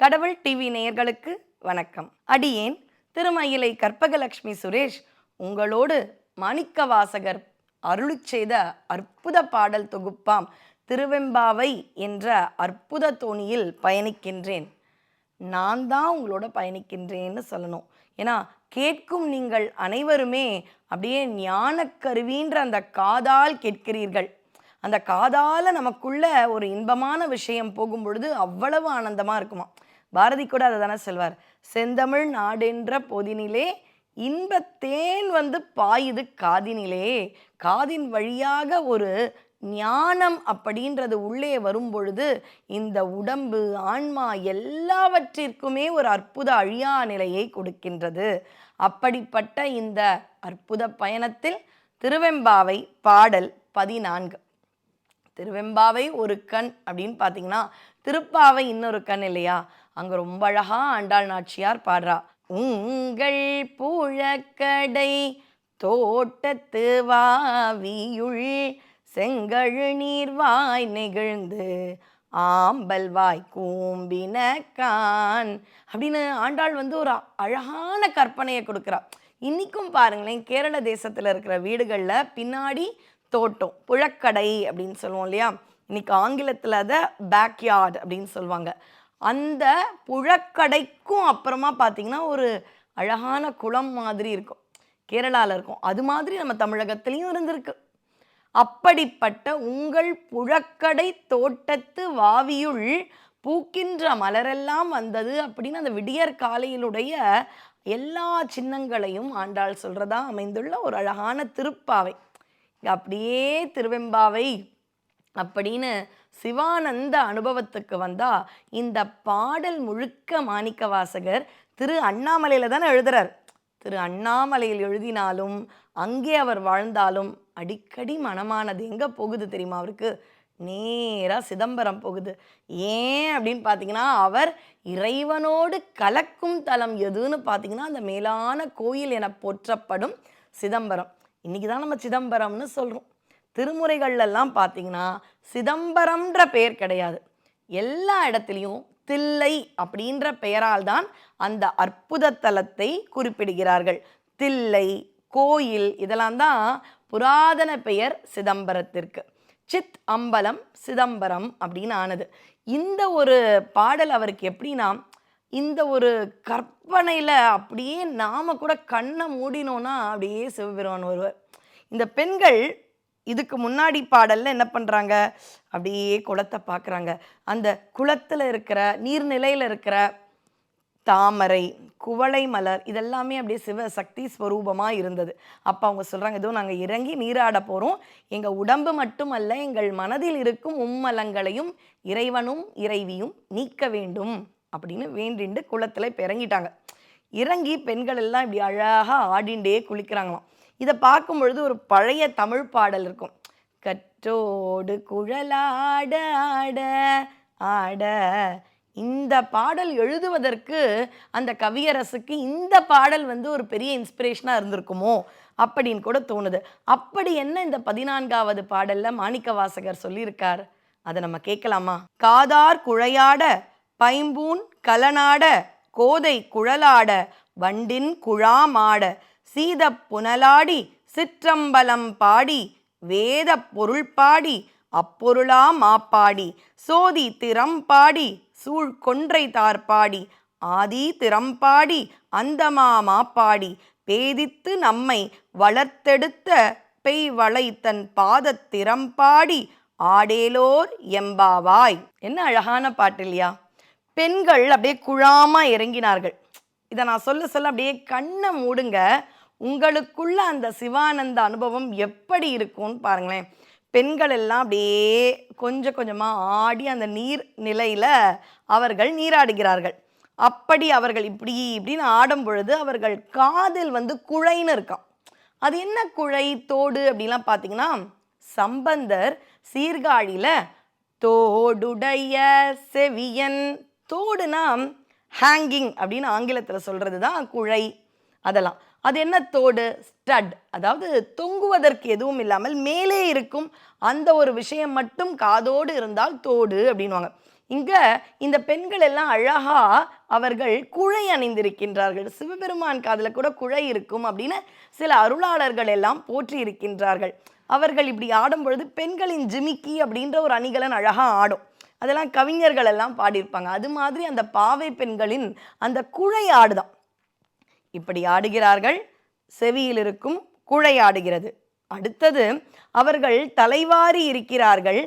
கடவுள் டிவி நேயர்களுக்கு வணக்கம். அடியேன் திருமயிலை கற்பகலட்சுமி சுரேஷ் உங்களோடு மாணிக்க வாசகர் அருளிச் செய்த அற்புத பாடல் தொகுப்பாம் திருவெம்பாவை என்ற அற்புத தோணியில் பயணிக்கின்றேன். நான் தான் உங்களோட பயணிக்கின்றேன்னு சொல்லணும். ஏன்னா கேட்கும் நீங்கள் அனைவருமே அப்படியே ஞானக்கருவின்ற அந்த காதால் கேட்கிறீர்கள். அந்த காதால நமக்குள்ள ஒரு இன்பமான விஷயம் போகும் பொழுது அவ்வளவு ஆனந்தமா இருக்குமா பாரதி கூட அதை தானே சொல்வார். செந்தமிழ் நாடென்ற பொதினிலே இன்பத்தேன் வந்து பாயுது காதினிலே. காதின் வழியாக ஒரு ஞானம் அப்படின்றது உள்ளே வரும் பொழுது இந்த உடம்பு ஆன்மா எல்லாவற்றிற்குமே ஒரு அற்புத அழியா நிலையை கொடுக்கின்றது. அப்படிப்பட்ட இந்த அற்புத பயணத்தில் திருவெம்பாவை பாடல் பதினான்கு. திருவெம்பாவை ஒரு கண் அப்படின்னு பார்த்தீங்கன்னா திருப்பாவை இன்னொரு கண் இல்லையா? அங்கே ரொம்ப அழகா ஆண்டாள் நாச்சியார் பாடுறா. உங்கள் புழக்கடை தோட்டத்து வாவியுள் செங்கழு நீர்வாய் நெகிழ்ந்து ஆம்பல் வாய் கூம்பின கான் அப்படின்னு ஆண்டாள் வந்து ஒரு அழகான கற்பனையை கொடுக்குறா. இன்னைக்கும் பாருங்களேன் கேரள தேசத்தில் இருக்கிற வீடுகளில் பின்னாடி தோட்டம் புழக்கடை அப்படின்னு சொல்லுவோம் இல்லையா? இன்னைக்கு ஆங்கிலத்தில் அதை பேக்யார்ட் அப்படின்னு சொல்லுவாங்க. அந்த புழக்கடைக்கும் அப்புறமா பார்த்தீங்கன்னா ஒரு அழகான குளம் மாதிரி இருக்கும். கேரளாவில் இருக்கும். அது மாதிரி நம்ம தமிழகத்துலேயும் இருந்திருக்கு. அப்படிப்பட்ட உங்கள் புழக்கடை தோட்டத்து வாவியுள் பூக்கின்ற மலரெல்லாம் வந்தது அப்படின்னு அந்த விடியற் காலையிலுடைய எல்லா சின்னங்களையும் ஆண்டாள் சொல்கிறதா அமைந்துள்ள ஒரு அழகான திருப்பாவை. அப்படியே திருவெம்பாவை அப்படின்னு சிவானந்த அனுபவத்துக்கு வந்தா இந்த பாடல் முழுக்க மாணிக்க வாசகர் திரு அண்ணாமலையில் தானே எழுதுறார். திரு அண்ணாமலையில் எழுதினாலும் அங்கே அவர் வாழ்ந்தாலும் அடிக்கடி மனமானது எங்கே போகுது தெரியுமா அவருக்கு? நேராக சிதம்பரம் போகுது. ஏன் அப்படின்னு பார்த்தீங்கன்னா அவர் இறைவனோடு கலக்கும் தலம் எதுன்னு பார்த்தீங்கன்னா அந்த மேலான கோயில் என போற்றப்படும் சிதம்பரம். இன்றைக்கி தான் நம்ம சிதம்பரம்னு சொல்கிறோம் திருமுறைகள்லாம் பார்த்தீங்கன்னா சிதம்பரம்ன்ற பெயர் கிடையாது. எல்லா இடத்துலையும் தில்லை அப்படின்ற பெயரால் தான் அந்த அற்புத தலத்தை குறிப்பிடுகிறார்கள். தில்லை கோயில் இதெல்லாம் தான் புராதன பெயர் சிதம்பரத்திற்கு. சித் அம்பலம் சிதம்பரம் அப்படின்னு ஆனது. இந்த ஒரு பாடல் அவருக்கு எப்படின்னா இந்த ஒரு கற்பனையில் அப்படியே நாம் கூட கண்ணை மூடினோன்னா அப்படியே சிவபெருமான் ஒருவர் இந்த பெண்கள் இதுக்கு முன்னாடி பாடல்ல என்ன பண்ணுறாங்க அப்படியே குளத்தை பார்க்குறாங்க அந்த குளத்தில் இருக்கிற நீர்நிலையில் இருக்கிற தாமரை குவளை மலர் இதெல்லாமே அப்படியே சிவ சக்தி ஸ்வரூபமாக இருந்தது. அப்போ அவங்க சொல்கிறாங்க ஏதோ நாங்கள் இறங்கி நீராட போகிறோம் எங்கள் உடம்பு மட்டுமல்ல எங்கள் மனதில் இருக்கும் உம்மலங்களையும் இறைவனும் இறைவியும் நீக்க வேண்டும் அப்படின்னு வேண்டிண்டு குளத்தில் இப்போ இறங்கிட்டாங்க. இறங்கி பெண்கள் எல்லாம் இப்படி அழகாக ஆடிண்டே குளிக்கிறாங்களாம். இதை பார்க்கும் பொழுது ஒரு பழைய தமிழ் பாடல் இருக்கும். கற்றோடு குழலாட ஆட ஆட. இந்த பாடல் எழுதுவதற்கு அந்த கவியரசுக்கு இந்த பாடல் வந்து ஒரு பெரிய இன்ஸ்பிரேஷனாக இருந்திருக்குமோ அப்படின்னு கூட தோணுது. அப்படி என்ன இந்த பதினான்காவது பாடல்ல மாணிக்க வாசகர் சொல்லியிருக்கார்? அதை நம்ம கேட்கலாமா? காதார் குழையாட பைம்பூன் கலனாட கோதை குழலாட வண்டின் குழாமாட. சீத புனலாடி சிற்றம்பலம் பாடி வேத பொருள் பாடி அப்பொருளா மாப்பாடி சோதி திறம் பாடி சூழ் கொன்றை தார்பாடி ஆதி திறம்பாடி அந்தமா மாப்பாடி பேதித்து நம்மை வளர்த்தெடுத்த பெய் வளை தன் பாதத் திறம்பாடி ஆடேலோர் எம்பாவாய். என்ன அழகான பாட்டு இல்லையா? பெண்கள் அப்படியே குழாமா இறங்கினார்கள். இதை நான் சொல்ல சொல்ல அப்படியே கண்ணை மூடுங்க. உங்களுக்குள்ள அந்த சிவானந்த அனுபவம் எப்படி இருக்கும்னு பாருங்களேன். பெண்கள் எல்லாம் அப்படியே கொஞ்சம் கொஞ்சமாக ஆடி அந்த நீர் நிலையில் அவர்கள் நீராடுகிறார்கள். அப்படி அவர்கள் இப்படி இப்படின்னு ஆடும் பொழுது அவர்கள் காதில் வந்து குழைன்னு இருக்கான் அது என்ன குழை தோடு அப்படிலாம் பார்த்தீங்கன்னா சம்பந்தர் சீர்காழியில் தோடுடைய செவியன் தோடுனா ஹேங்கிங் அப்படின்னு ஆங்கிலத்தில் சொல்கிறது தான் குழை. அதெல்லாம். அது என்ன தோடு? ஸ்டட். அதாவது தொங்குவதற்கு எதுவும் இல்லாமல் மேலே இருக்கும் அந்த ஒரு விஷயம் மட்டும் காதோடு இருந்தால் தோடு அப்படின்வாங்க இங்கே இந்த பெண்கள் எல்லாம் அழகா அவர்கள் குழை அணிந்திருக்கின்றார்கள். சிவபெருமான் காதில் கூட குழை இருக்கும் அப்படின்னு சில அருளாளர்கள் எல்லாம் போற்றி இருக்கின்றார்கள் அவர்கள் இப்படி ஆடும் பொழுது பெண்களின் ஜிமிக்கி அப்படின்ற ஒரு அணிகலன் அழகாக ஆடும். அதெல்லாம் கவிஞர்கள் எல்லாம் பாடியிருப்பாங்க. அது மாதிரி அந்த பாவை பெண்களின் அந்த குழை ஆடுதான். இப்படி ஆடுகிறார்கள். செவியில் இருக்கும் குழை ஆடுகிறது. அடுத்தது அவர்கள் தலைவாரி இருக்கிறார்கள்.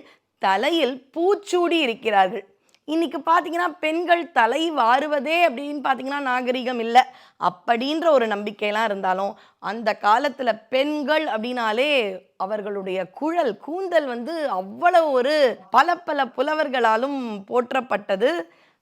தலையில் பூச்சூடி இருக்கிறார்கள். இன்னைக்கு பார்த்தீங்கன்னா பெண்கள் தலை வாருவதே அப்படின்னு பார்த்தீங்கன்னா நாகரிகம் இல்லை. அப்படின்ற ஒரு நம்பிக்கையெல்லாம் இருந்தாலும் அந்த காலத்தில் பெண்கள் அப்படின்னாலே அவர்களுடைய குழல் கூந்தல் வந்து அவ்வளவு ஒரு பல பல புலவர்களாலும் போற்றப்பட்டது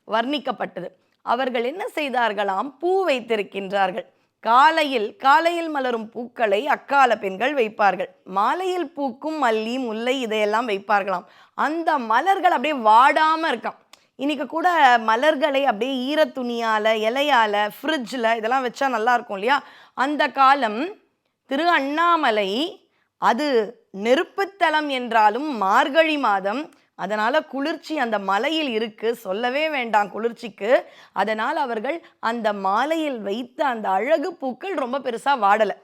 வர்ணிக்கப்பட்டது. அவர்கள் என்ன செய்தார்களாம்? பூ வைத்திருக்கின்றார்கள். காலையில் காலையில் மலரும் பூக்களை அக்கால பெண்கள் வைப்பார்கள். மாலையில் பூக்கும் மல்லி முல்லை இதையெல்லாம் வைப்பார்களாம். அந்த மலர்கள் அப்படியே வாடாமல் இருக்காம். இன்றைக்கி கூட மலர்களை அப்படியே ஈரத்துணியால இலையால ஃப்ரிட்ஜில் இதெல்லாம் வச்சா நல்லாயிருக்கும் இல்லையா? அந்த காலம் திரு அண்ணாமலை அது நெருப்புத்தலம் என்றாலும் மார்கழி மாதம் அதனால் குளிர்ச்சி அந்த மலையில் இருக்கு. சொல்லவே வேண்டாம் குளிர்ச்சிக்கு. அதனால் அவர்கள் அந்த மாலையில் வைத்த அந்த அழகு பூக்கள் ரொம்ப பெருசாக வாடலை.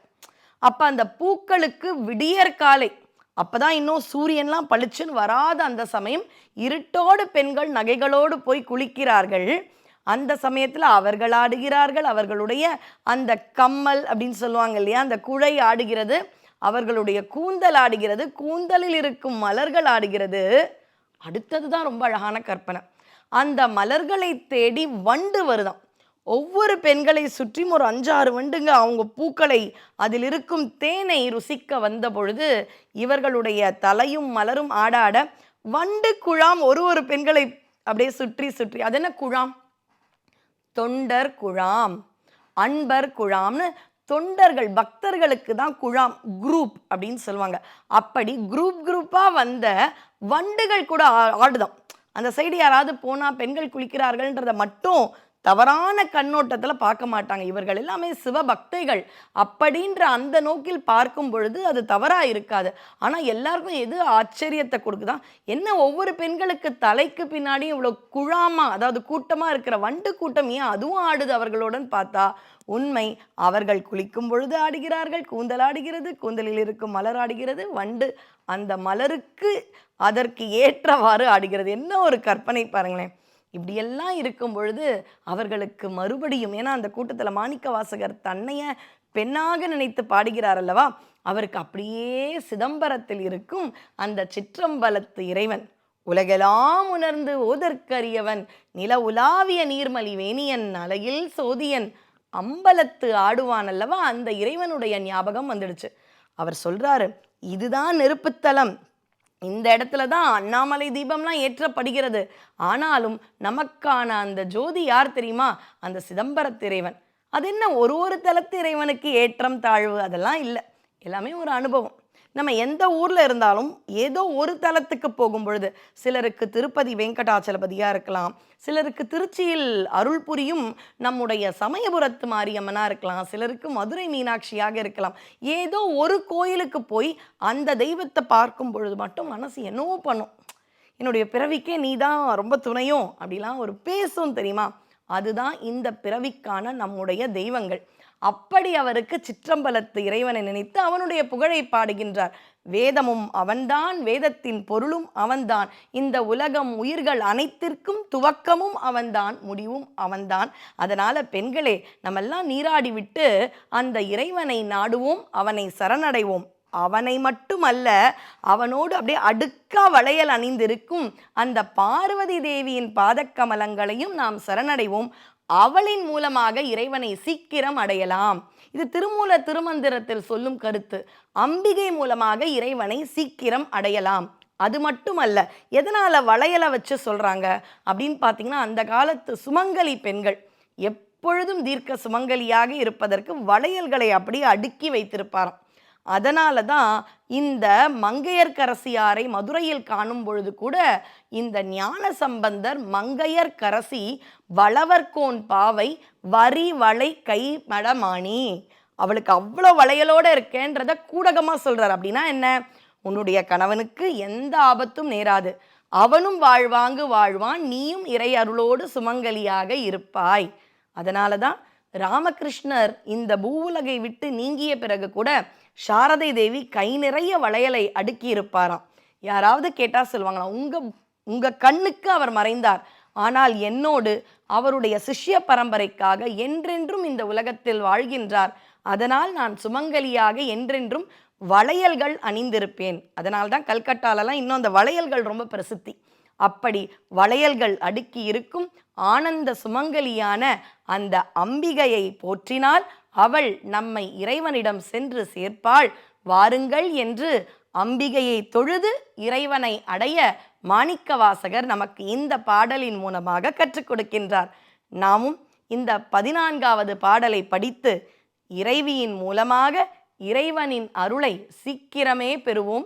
அப்போ அந்த பூக்களுக்கு விடியற்காலை அப்பதான் இன்னும் சூரியன்லாம் பளிச்சுன்னு வராத அந்த சமயம் இருட்டோடு பெண்கள் நகைகளோடு போய் குளிக்கிறார்கள். அந்த சமயத்தில் அவர்கள் ஆடுகிறார்கள். அவர்களுடைய அந்த கம்மல் அப்படின்னு சொல்லுவாங்க இல்லையா? அந்த குழை ஆடுகிறது. அவர்களுடைய கூந்தல் ஆடுகிறது. கூந்தலில் இருக்கும் மலர்கள் ஆடுகிறது. அடுத்தது தான் ரொம்ப அழகான கற்பனை. அந்த மலர்களை தேடி வண்டு வருதான் ஒவ்வொரு பெண்களை சுற்றியும் ஒரு அஞ்சாறு வண்டுங்க அவங்க பூக்களை அதில் இருக்கும் தேனை ருசிக்க வந்த பொழுது இவர்களுடைய தலையும் மலரும் ஆடாட வண்டு குழாம் ஒரு ஒரு பெண்களை அப்படியே சுற்றி சுற்றி. அது என்ன குழாம்? தொண்டர் குழாம் அன்பர் குழாம்னு தொண்டர்கள் பக்தர்களுக்கு தான் குழாம் குரூப் அப்படின்னு சொல்லுவாங்க. அப்படி குரூப் குரூப்பாக வந்த வண்டுகள் கூட ஆடுதான் அந்த சைடு யாராவது போனால் பெண்கள் குளிக்கிறார்கள்ன்றதை மட்டும் தவறான கண்ணோட்டத்தில் பார்க்க மாட்டாங்க. இவர்கள் எல்லாமே சிவபக்தைகள். அப்படின்ற அந்த நோக்கில் பார்க்கும் பொழுது அது தவறாக இருக்காது. ஆனால் எல்லாருக்கும் எது ஆச்சரியத்தை கொடுக்குதா? என்ன ஒவ்வொரு பெண்களுக்கு தலைக்கு பின்னாடி இவ்வளோ குழாமா அதாவது கூட்டமாக இருக்கிற வண்டு கூட்டம் ஏன் அதுவும் ஆடுது அவர்களுடன் பார்த்தா உண்மை. அவர்கள் குளிக்கும் பொழுது ஆடுகிறார்கள் கூந்தல் ஆடுகிறது கூந்தலில் இருக்கும் மலர் ஆடுகிறது வண்டு அந்த மலருக்கு அதற்கு ஏற்றவாறு ஆடுகிறது. என்ன ஒரு கற்பனை பாருங்களேன். இப்படியெல்லாம் இருக்கும் பொழுது அவர்களுக்கு மறுபடியும் ஏன்னா அந்த கூட்டத்தில் மாணிக்க வாசகர் தன்னைய பெண்ணாக நினைத்து பாடுகிறார் அல்லவா? அவருக்கு அப்படியே சிதம்பரத்தில் இருக்கும் அந்த சிற்றம்பலத்து இறைவன். உலகெல்லாம் உணர்ந்து ஓதற்கரியவன் நில உலாவிய நீர்மலி வேணியன் அலையில் சோதியன் அம்பலத்து ஆடுவான் அல்லவா? அந்த இறைவனுடைய ஞாபகம் வந்துடுச்சு. அவர் சொல்றாரு இதுதான் நெருப்புத்தலம். இந்த இடத்துல தான் அண்ணாமலை தீபம்லாம் ஏற்றப்படுகிறது. ஆனாலும் நமக்கான அந்த ஜோதி யார் தெரியுமா? அந்த சிதம்பரத்திறைவன் அது என்ன? ஒரு ஒரு தலத்து இறைவனுக்கு ஏற்றம் தாழ்வு? அதெல்லாம் இல்லை. எல்லாமே ஒரு அனுபவம். நம்ம எந்த ஊரில் இருந்தாலும் ஏதோ ஒரு தலத்துக்கு போகும் பொழுது சிலருக்கு திருப்பதி வெங்கடாச்சலபதியாக இருக்கலாம் சிலருக்கு திருச்சியில் அருள் புரியும் நம்முடைய சமயபுரத்து மாரியம்மனாக இருக்கலாம் சிலருக்கு மதுரை மீனாட்சியாக இருக்கலாம். ஏதோ ஒரு கோயிலுக்கு போய் அந்த தெய்வத்தை பார்க்கும் பொழுது மட்டும் மனசு என்னவோ பண்ணும். என்னுடைய பிறவிக்கே நீ தான் ரொம்ப துணையும் அப்படிலாம் ஒரு பேசும் தெரியுமா? அதுதான் இந்த பிறவிக்கான நம்முடைய தெய்வங்கள். அப்படி அவருக்கு சிற்றம்பலத்து இறைவனை நினைத்து அவனுடைய புகழை பாடுகின்றார். வேதமும் அவன்தான் வேதத்தின் பொருளும் அவன்தான். இந்த உலகம் உயிர்கள் அனைத்திற்கும் துவக்கமும் அவன்தான் முடிவும் அவன்தான். அதனால பெண்களே நம்மெல்லாம் நீராடி விட்டு அந்த இறைவனை நாடுவோம் அவனை சரணடைவோம். அவனை மட்டுமல்ல அவனோடு அப்படியே அடுக்கா வளையல் அணிந்திருக்கும் அந்த பார்வதி தேவியின் பாதக்கமலங்களையும் நாம் சரணடைவோம். அவளின் மூலமாக இறைவனை சீக்கிரம் அடையலாம். இது திருமூல திருமந்திரத்தில் சொல்லும் கருத்து. அம்பிகை மூலமாக இறைவனை சீக்கிரம் அடையலாம். அது மட்டுமல்ல எதனால வளையலை வச்சு சொல்றாங்க? அப்படின்னு பார்த்தீங்கன்னா அந்த காலத்து சுமங்கலி பெண்கள் எப்பொழுதும் தீர்க்க சுமங்கலியாக இருப்பதற்கு வளையல்களை அப்படியே அடுக்கி வைத்திருப்பாராம். அதனால தான் இந்த மங்கையர்க்கரசியாரை மதுரையில் காணும் பொழுது கூட இந்த ஞான சம்பந்தர் மங்கையர்க்கரசி வளவர்கோன் பாவை வரி வளை கை மடமாணி அவளுக்கு அவ்வளோ வளையலோட இருக்கேன்றத கூடகமாக சொல்கிறார் அப்படின்னா என்ன? உன்னுடைய கணவனுக்கு எந்த ஆபத்தும் நேராது. அவனும் வாழ்வாங்கு வாழ்வான் நீயும் இறை அருளோடு சுமங்கலியாக இருப்பாய். அதனால தான் ராமகிருஷ்ணர் இந்த பூவுலகை விட்டு நீங்கிய பிறகு கூட சாரதை தேவி கை நிறைய வளையலை அடுக்கி இருப்பாராம். யாராவது கேட்டால் சொல்லுவாங்களாம் உங்க உங்க கண்ணுக்கு அவர் மறைந்தார். ஆனால் என்னோடு அவருடைய சிஷ்ய பரம்பரைக்காக என்றென்றும் இந்த உலகத்தில் வாழ்கின்றார். அதனால் நான் சுமங்கலியாக என்றென்றும் வளையல்கள் அணிந்திருப்பேன். அதனால்தான் கல்கட்டாலலாம் இன்னும் அந்த வளையல்கள் ரொம்ப பிரசித்தி. அப்படி வளையல்கள் அடுக்கி இருக்கும் ஆனந்த சுமங்கலியான அந்த அம்பிகையை போற்றினால் அவள் நம்மை இறைவனிடம் சென்று சேர்ப்பாள். வாருங்கள் என்று அம்பிகையை தொழுது இறைவனை அடைய மாணிக்கவாசகர் நமக்கு இந்த பாடலின் மூலமாக கற்றுக் கொடுக்கின்றார். நாமும் இந்த பதினான்காவது பாடலை படித்து இறைவியின் மூலமாக இறைவனின் அருளை சீக்கிரமே பெறுவோம்.